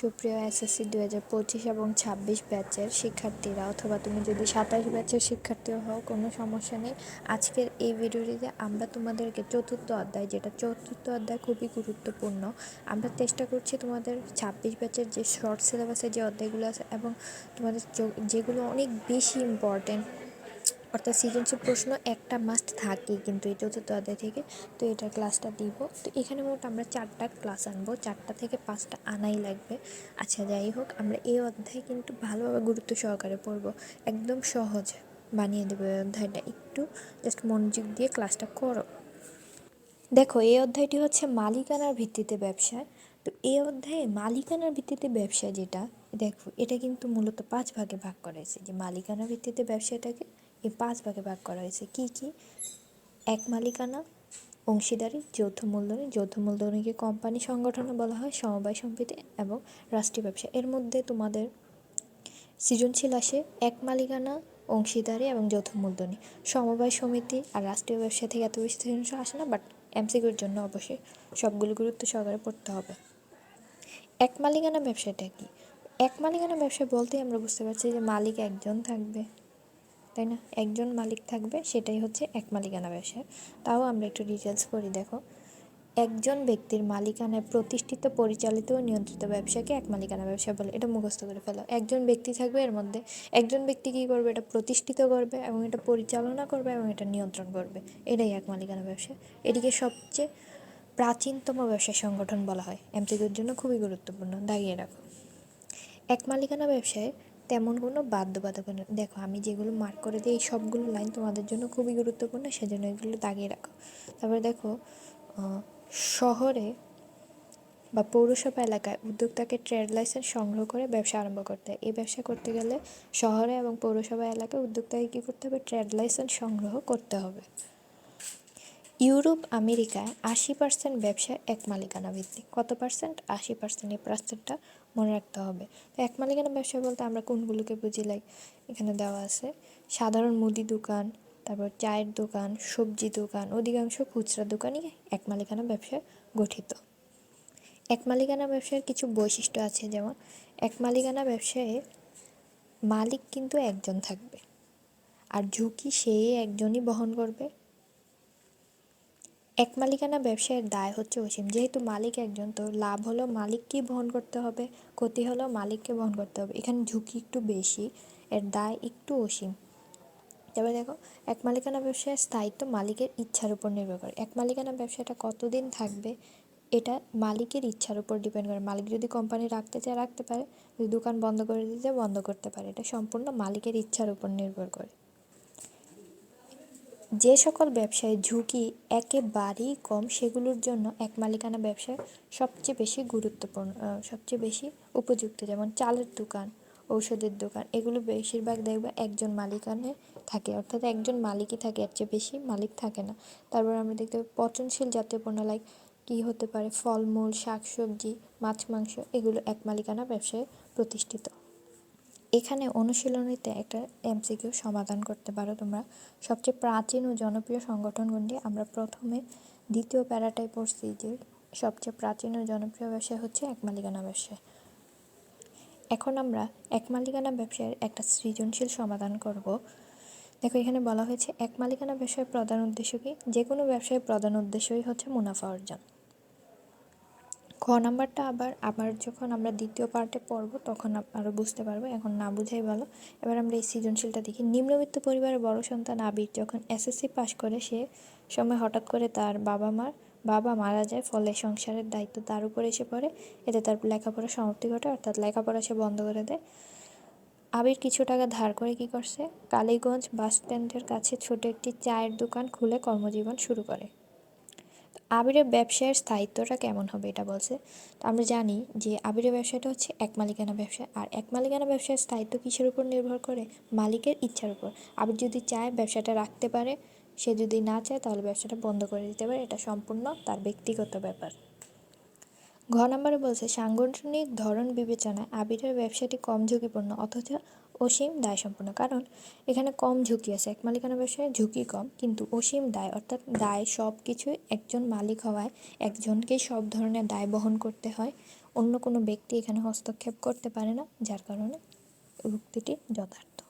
সুপ্রিয় এসএসসি দু হাজার পঁচিশ এবং ছাব্বিশ ব্যাচের শিক্ষার্থীরা, অথবা তুমি যদি সাতাশ ব্যাচের শিক্ষার্থীও হও, কোনো সমস্যা নেই। আজকের এই ভিডিওটিতে আমরা তোমাদেরকে চতুর্থ অধ্যায়, যেটা চতুর্থ অধ্যায় খুবই গুরুত্বপূর্ণ, আমরা চেষ্টা করছি তোমাদের ছাব্বিশ ব্যাচের যে শর্ট সিলেবাসের যে অধ্যায়গুলো আছে এবং তোমাদের যেগুলো অনেক বেশি ইম্পর্ট্যান্ট অর্থাৎ সৃজনশীল প্রশ্ন একটা মাস্ট থাকেই কিন্তু এই চতুর্থ অধ্যায় থেকে। তো এটার ক্লাসটা দিব। তো এখানে মোট আমরা চারটা ক্লাস আনব। চারটা থেকে পাঁচটা আনাই লাগবে। আচ্ছা যাই হোক, আমরা এই অধ্যায় কিন্তু ভালোভাবে গুরুত্ব সহকারে পড়ব। একদম সহজ বানিয়ে দেবো এই অধ্যায়টা। একটু জাস্ট মনোযোগ দিয়ে ক্লাসটা করো। দেখো, এই অধ্যায়টি হচ্ছে মালিকানার ভিত্তিতে ব্যবসা। তো এই অধ্যায়ে মালিকানার ভিত্তিতে ব্যবসা যেটা, দেখো, এটা কিন্তু মূলত পাঁচ ভাগে ভাগ করা হয়েছে। যে মালিকানার ভিত্তিতে ব্যবসাটাকে এই পাঁচ ভাগে ভাগ করা হয়েছে। কি কি? এক মালিকানা, অংশীদারি, যৌথ মূলধনী। যৌথ মূলধনীকে কোম্পানি সংগঠনে বলা হয়, সমবায় সম্পত্তি এবং রাষ্ট্রীয় ব্যবসা। এর মধ্যে তোমাদের সৃজনশীল আসে এক মালিকানা, অংশীদারি এবং যৌথ মূলধনী। সমবায় সমিতি আর রাষ্ট্রীয় ব্যবসা থেকে এত বেশি সৃজনশীল আসে না বাট এমসিকিউর জন্য অবশ্যই সবগুলো গুরুত্ব সহকারে পড়তে হবে। এক মালিকানা ব্যবসাটা কি? এক মালিকানা ব্যবসা বলতেই আমরা বুঝতে পারছি যে মালিক একজন থাকবে। তাই না? একজন মালিক থাকবে, সেটাই হচ্ছে এক মালিকানা ব্যবসা। তাও আমরা একটু ডিটেলস করি, দেখো। একজন ব্যক্তির মালিকানায় প্রতিষ্ঠিত, পরিচালিত ও নিয়ন্ত্রিত ব্যবসাকে এক মালিকানা ব্যবসা বলে। এটা মুখস্থ করে ফেলো। একজন ব্যক্তি থাকবে এর মধ্যে। একজন ব্যক্তি কী করবে? এটা প্রতিষ্ঠিত করবে এবং এটা পরিচালনা করবে এবং এটা নিয়ন্ত্রণ করবে। এটাই এক মালিকানা ব্যবসা। এটিকে সবচেয়ে প্রাচীনতম ব্যবসা সংগঠন বলা হয়। এমসিকিউর জন্য খুবই গুরুত্বপূর্ণ। দাগিয়ে রাখো। এক মালিকানা ব্যবসায় তেমন কোনো বাধ্যবাধকতা দেখো, আমি যেগুলো মার্ক করে দিই, এই সবগুলো লাইন তোমাদের জন্য খুবই গুরুত্বপূর্ণ, সেজন্য এগুলো দাগিয়ে রাখো। তারপরে দেখো শহরে বা পৌরসভা এলাকায় উদ্যোক্তাকে ট্রেড লাইসেন্স সংগ্রহ করে ব্যবসা আরম্ভ করতে হয়। এই ব্যবসা করতে গেলে শহরে এবং পৌরসভা এলাকায় উদ্যোক্তাকে কী করতে হবে? ট্রেড লাইসেন্স সংগ্রহ করতে হবে। ইউরোপ আমেরিকায় আশি পার্সেন্ট ব্যবসা এক মালিকানা ভিত্তিক কত পার্সেন্ট আশি পার্সেন্ট এই পার্সেন্টটা মনে রাখতে হবে। তো এক মালিকানা ব্যবসা বলতে আমরা কোনগুলোকে বুঝি? লাইক এখানে দেওয়া আছে সাধারণ মুদি দোকান, তারপর চায়ের দোকান, সবজি দোকান, অধিকাংশ খুচরা দোকানই এক মালিকানা ব্যবসা গঠিত। এক মালিকানা ব্যবসার কিছু বৈশিষ্ট্য আছে, যেমন এক মালিকানা ব্যবসায়ে মালিক কিন্তু একজন থাকবে, আর ঝুঁকি সে একজনই বহন করবে। এক মালিকানা ব্যবসায়ের দায় হচ্ছে অসীম। যেহেতু মালিক একজন, তো লাভ হলেও মালিককেই বহন করতে হবে, ক্ষতি হলেও মালিককে বহন করতে হবে। এখানে ঝুঁকি একটু বেশি, এর দায় একটু অসীম। তারপরে দেখো, এক মালিকানা ব্যবসায় স্থায়িত্ব মালিকের ইচ্ছার উপর নির্ভর করে। এক মালিকানা ব্যবসাটা কতদিন থাকবে, এটা মালিকের ইচ্ছার উপর ডিপেন্ড করে। মালিক যদি কোম্পানি রাখতে চায়, রাখতে পারে, যদি দোকান বন্ধ করে দিতে বন্ধ করতে পারে। এটা সম্পূর্ণ মালিকের ইচ্ছার উপর নির্ভর করে। যে সকল ব্যবসায় ঝুঁকি একেবারেই কম, সেগুলোর জন্য এক মালিকানা ব্যবসা সবচেয়ে বেশি গুরুত্বপূর্ণ সবচেয়ে বেশি উপযুক্ত। যেমন চালের দোকান, ঔষধের দোকান, এগুলো বেশিরভাগ দেখবে একজন মালিকানে থাকে। অর্থাৎ একজন মালিকই থাকে, এর চেয়ে বেশি মালিক থাকে না। তারপর আমরা দেখতে পাই পচনশীল জাতীয় পণ্য লাইক কী হতে পারে? ফলমূল, শাকসবজি, মাছ, মাংস, এগুলো এক মালিকানা ব্যবসায় প্রতিষ্ঠিত। এখানে অনুশীলনীতে একটা এমসিকিউ সমাধান করতে পারো তোমরা। সবচেয়ে প্রাচীন ও জনপ্রিয় সংগঠনগুলি আমরা প্রথমে দ্বিতীয় প্যারাটায় পড়ছি যে সবচেয়ে প্রাচীন ও জনপ্রিয় ব্যবসা হচ্ছে এক মালিকানা ব্যবসা এখন আমরা এক মালিকানা ব্যবসায়ের একটা সৃজনশীল সমাধান করব। দেখো, এখানে বলা হয়েছে, এক মালিকানা ব্যবসায়ের প্রধান উদ্দেশ্য কি? যে কোনো ব্যবসায়ের প্রধান উদ্দেশ্যই হচ্ছে মুনাফা অর্জন। খ নাম্বারটা আবার আবার যখন আমরা দ্বিতীয় পার্টে পড়ব, তখন আরও বুঝতে পারব। এখন না বুঝাই ভালো। এবার আমরা এই সৃজনশীলটা দেখি। নিম্নবিত্ত পরিবারের বড় সন্তান আবির যখন এসএসসি পাশ করে, সে সময় হঠাৎ করে তার বাবা মার বাবা মারা যায়, ফলে সংসারের দায়িত্ব তার উপর এসে পড়ে। এতে তার লেখাপড়া সমাপ্তি ঘটে, অর্থাৎ লেখাপড়া সে বন্ধ করে দেয়। আবির কিছু টাকা ধার করে কি করছে? কালীগঞ্জ বাস স্ট্যান্ডের কাছে ছোট একটি চায়ের দোকান খুলে কর্মজীবন শুরু করে। আবিরের ব্যবসায়ের স্থায়িত্বটা কেমন হবে এটা বলছে। তো আমরা জানি যে আবিরের ব্যবসাটা হচ্ছে এক মালিকানা ব্যবসা। আর এক মালিকানা ব্যবসার স্থায়িত্ব কিসের উপর নির্ভর করে? মালিকের ইচ্ছার উপর। আবির যদি চায় ব্যবসাটা রাখতে পারে, সে যদি না চায় তাহলে ব্যবসাটা বন্ধ করে দিতে পারে। এটা সম্পূর্ণ তার ব্যক্তিগত ব্যাপার। ঘ নম্বরে বলছে, সাংগঠনিক ধরন বিবেচনায় আবিরের ব্যবসাটি কম ঝুঁকিপূর্ণ, অথচ অসীম দায় সম্পন্ন। কারণ এখানে কম ঝুঁকি আছে। এক মালিকানা ব্যবসায় ঝুঁকি কম, কিন্তু অসীম দায়, অর্থাৎ দায় সব কিছু একজন মালিক হওয়ায় একজনকেই সব ধরনের দায় বহন করতে হয়। অন্য কোনো ব্যক্তি এখানে হস্তক্ষেপ করতে পারে না, যার কারণে উক্তিটি যথার্থ।